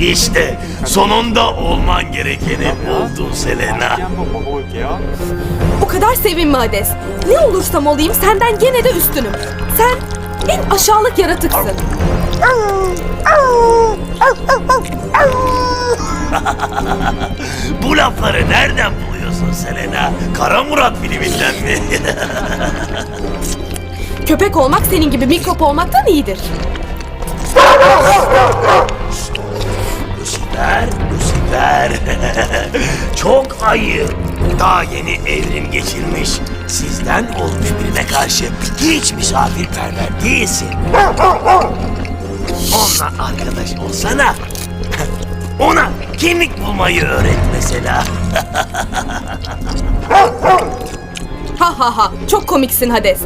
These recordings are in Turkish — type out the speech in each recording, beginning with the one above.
İşte sonunda olman gerekeni buldun Selena. O kadar sevinme Hades. Ne olursam olayım senden gene de üstünüm. Sen en aşağılık yaratıksın. Bu lafları nereden buluyorsun Selena? Kara Murat filminden mi? Köpek olmak senin gibi mikrop olmaktan iyidir. Lucifer, Lucifer. Çok ayıp. Daha yeni evrim geçirmiş, sizden olmuş birine karşı hiç misafirperver değilsin. Onunla arkadaş olsana. Ona kimlik bulmayı öğret mesela. Ha ha ha çok komiksin Hades.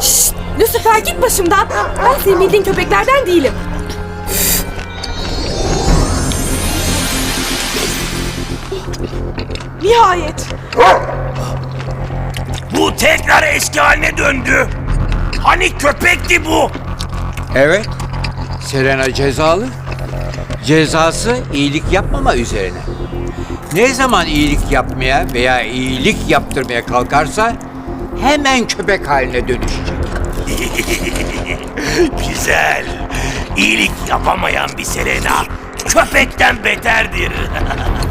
Şşt, Lucifer git başımdan. Ben senin bildiğin köpeklerden değilim. Nihayet. Bu tekrar eski haline döndü. Hani köpekti bu? Evet. Selena cezalı. Cezası iyilik yapmama üzerine. Ne zaman iyilik yapmaya veya iyilik yaptırmaya kalkarsa hemen köpek haline dönüşecek. Güzel. İyilik yapamayan bir Selena köpekten beterdir.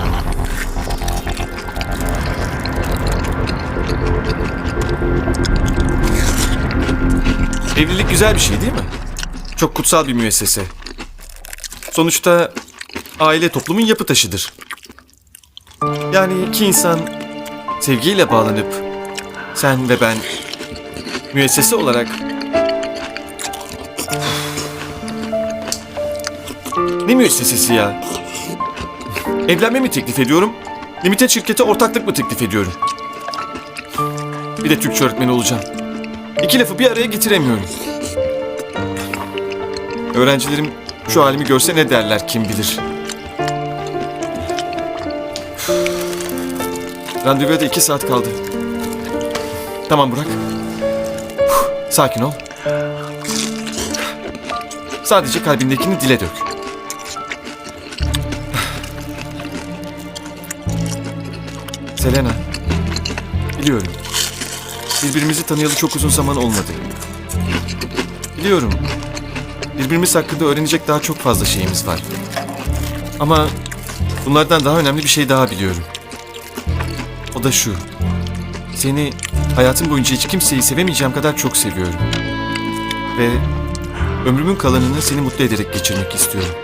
Evlilik güzel bir şey değil mi? Çok kutsal bir müessese. Sonuçta aile toplumun yapı taşıdır. Yani iki insan sevgiyle bağlanıp sen ve ben müessese olarak Ne müessesesi ya? Evlenme mi teklif ediyorum? Limited şirkete ortaklık mı teklif ediyorum? Bir de Türkçe öğretmeni olacağım. İki lafı bir araya getiremiyorum. Öğrencilerim şu halimi görse ne derler kim bilir. Randevuya da iki saat kaldı. Tamam Burak. Sakin ol. Sadece kalbindekini dile dök. Selena. Biliyorum. Birbirimizi tanıyalı çok uzun zaman olmadı. Biliyorum. Birbirimiz hakkında öğrenecek daha çok fazla şeyimiz var. Ama bunlardan daha önemli bir şey daha biliyorum. O da şu. Seni hayatım boyunca hiç kimseyi sevemeyeceğim kadar çok seviyorum. Ve ömrümün kalanını seni mutlu ederek geçirmek istiyorum.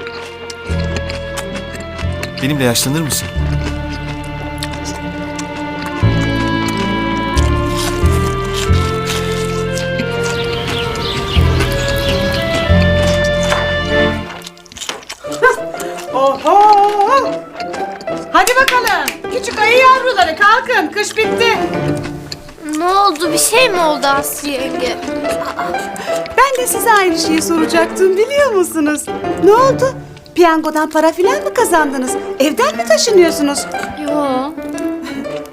Benimle yaşlanır mısın? Kış bitti. Ne oldu? Bir şey mi oldu Aslı yenge? Ben de size aynı şeyi soracaktım biliyor musunuz? Ne oldu? Piyangodan para filan mı kazandınız? Evden mi taşınıyorsunuz? Yo.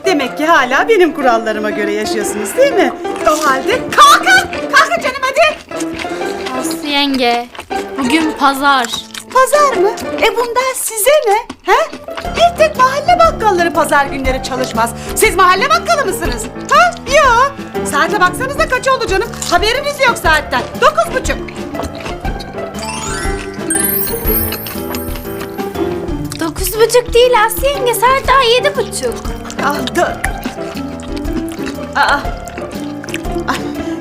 Demek ki hala benim kurallarıma göre yaşıyorsunuz değil mi? O halde kalkın! Kalkın canım hadi! Aslı yenge. Bugün pazar. Pazar mı? E bundan size ne? He? Bakkalları pazar günleri çalışmaz. Siz mahalle bakkalı mısınız? Ha? Yok. Saate baksanıza kaç oldu canım? Haberiniz yok saatten. Dokuz buçuk. Dokuz buçuk değil Aslı yenge. Saat daha yedi buçuk. Ah, da... Aa. Ah,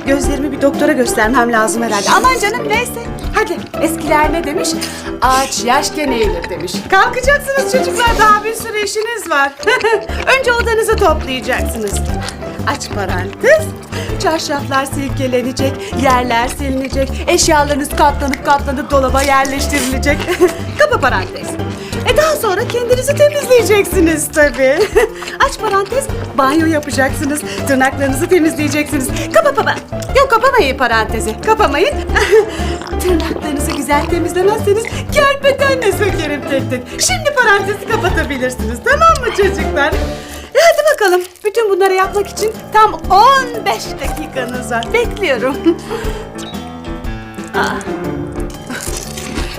gözlerimi bir doktora göstermem lazım herhalde. Aman canım neyse. Hadi eskiler ne demiş? Ağaç yaşken eğilir demiş. Kalkacaksınız çocuklar daha bir sürü işiniz var. Önce odanızı toplayacaksınız. Aç parantez. Çarşaflar silkelenecek, yerler silinecek, eşyalarınız katlanıp katlanıp dolaba yerleştirilecek. Kapa parantez. E daha sonra kendinizi temizleyeceksiniz tabii. Aç parantez, banyo yapacaksınız. Tırnaklarınızı temizleyeceksiniz. Kapa baba. Yok kapamayın parantezi. Kapamayın. Tırnaklarınızı güzel temizlemezseniz kerpetenle sökerim tek tek. Şimdi parantezi kapatabilirsiniz. Tamam mı çocuklar? E hadi bakalım. Bütün bunları yapmak için tam 15 dakikanız var. Bekliyorum. Aa.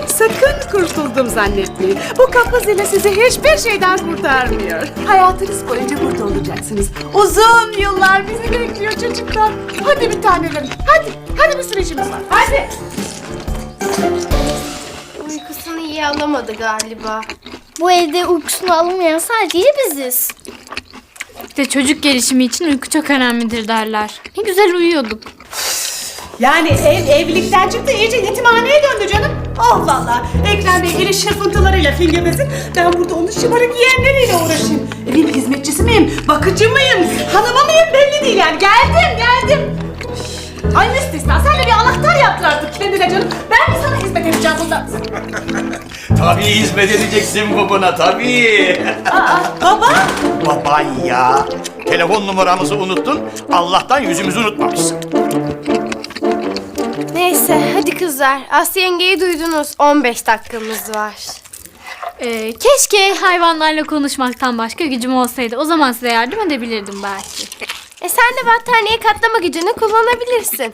Sakın kurtuldum zannetmeyin. Bu kapı zili sizi hiçbir şeyden kurtarmıyor. Hayatınız boyunca burada olacaksınız. Uzun yıllar bizi bekliyor çocuklar. Hadi bir tanelerim. Hadi. Hadi bir sürü işimiz var. Hadi. Uykusunu iyi alamadı galiba. Bu evde uykusunu alamayan sadece biziz. De çocuk gelişimi için uyku çok önemlidir derler. Ne güzel uyuyorduk. Yani ev evlilikten çıktı iyice yetimhaneye döndü canım. Oh valla. Ekrem Bey eli şırfıntılarıyla fingirdesin. Ben burada onun şımarık yeğenleriyle uğraşayım. Evin hizmetçisi miyim? Bakıcı mıyım? Hanımı mıyım? Belli değil yani. Geldim geldim. Ay ne istisna. Sen de bir anahtar yaptır artık kendine canım. Ben mi sana hizmet edeceğim bundan? Tabii hizmet edeceksin babana tabii. Aa, baba. Baban ya. Telefon numaramızı unuttun. Allah'tan yüzümüzü unutmamışsın. Neyse hadi kızlar. Aslı yengeyi duydunuz. 15 dakikamız var. Ee, keşke hayvanlarla konuşmaktan başka gücüm olsaydı. O zaman size yardım edebilirdim belki. E sen de battaniye katlama gücünü kullanabilirsin.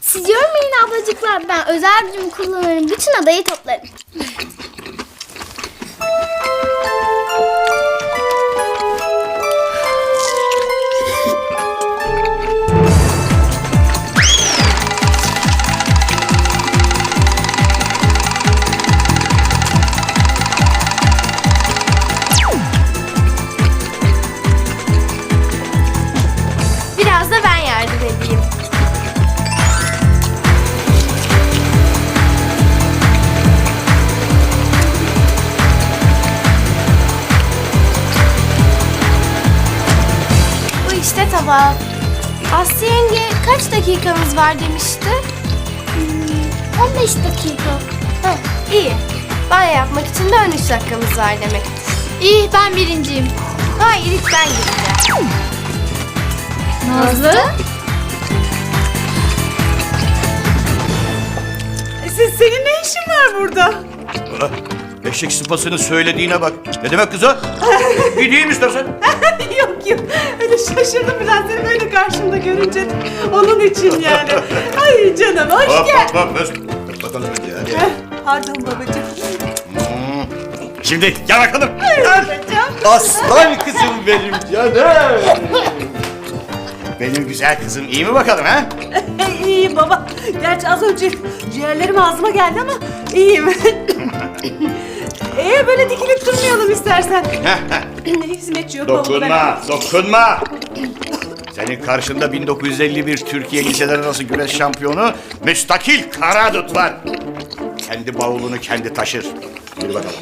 Siz yormayın ablacıklar. Ben özel gücümü kullanırım. Bütün adayı toplarım. Tabağı. Aslı yenge kaç dakikamız var demişti? 15 dakika. Heh, iyi. Banyo yapmak için de 13 dakikamız var demektir. İyi ben birinciyim. Hayır ilk ben gireceğim. Nazlı? Siz, senin ne işin var burada? Eşek sıpasının söylediğine bak. Ne demek kız o? Gideyim istersen. yok yok. Öyle şaşırdım biraz seni böyle karşımda görünce. Onun için yani. Ay canım hoş Hop gel. hop hop. Öz. Bakalım hadi. Heh, Pardon babacığım. Şimdi gel bakalım. Babacığım. Aslan kızım benim canım. Benim güzel kızım iyi mi bakalım ha? iyiyim baba. Gerçi az önce ciğerlerim ağzıma geldi ama iyiyim. Ee böyle dikilip durmayalım istersen. Hizmetçi yok dokunma, dokunma. Senin karşında 1951 Türkiye Liseler Arası Güreş Şampiyonu Müstakil Karadut var. Kendi bavulunu kendi taşır. Yürü bakalım.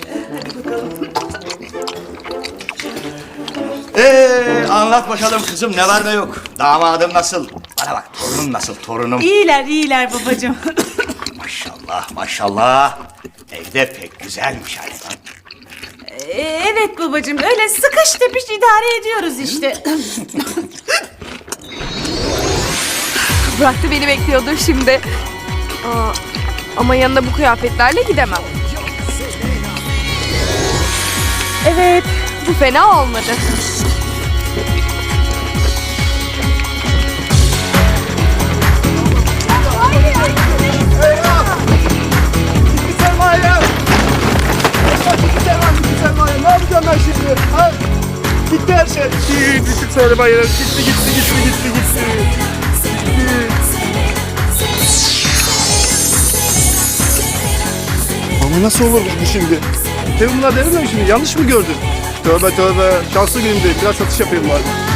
Ee, anlat bakalım kızım ne var ne yok. Damadım nasıl? Bana bak torunum nasıl torunum? İyiler iyiler babacığım. Maşallah maşallah. Evde pek güzelmiş hayvan. Ee, evet babacığım öyle sıkış tepiş idare ediyoruz işte. Burak da beni bekliyordur şimdi. Aa, ama yanında bu kıyafetlerle gidemem. Evet, bu fena olmadı. sermaye. Yapacağım ben şimdi? Ha? Gitti her şey. Gitti, gitti sermaye. Gitti, gitti, gitti, gitti, gitti. Ama nasıl olur bu şimdi? Tabii bunlar derim mi şimdi? Yanlış mı gördün? Tövbe tövbe. Şanslı günümdeyim. Biraz satış yapayım bari.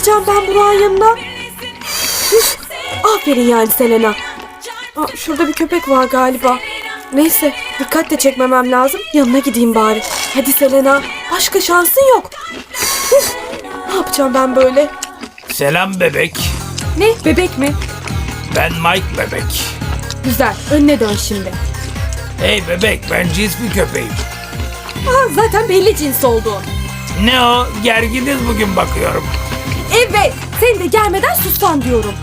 Gideceğim ben Burak'ın yanına? Aferin yani Selena. Aa, şurada bir köpek var galiba. Neyse dikkat de çekmemem lazım. Yanına gideyim bari. Hadi Selena. Başka şansın yok. Ne yapacağım ben böyle? Selam bebek. Ne? Bebek mi? Ben Mike bebek. Güzel. Önüne dön şimdi. Hey bebek ben cins bir köpeğim. Aa, zaten belli cins olduğun. Ne o? Gerginiz bugün bakıyorum. Evet. Sen de gelmeden sustan diyorum.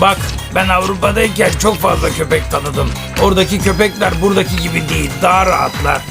Bak Ben Avrupa'dayken çok fazla köpek tanıdım. Oradaki köpekler buradaki gibi değil. Daha rahatlar.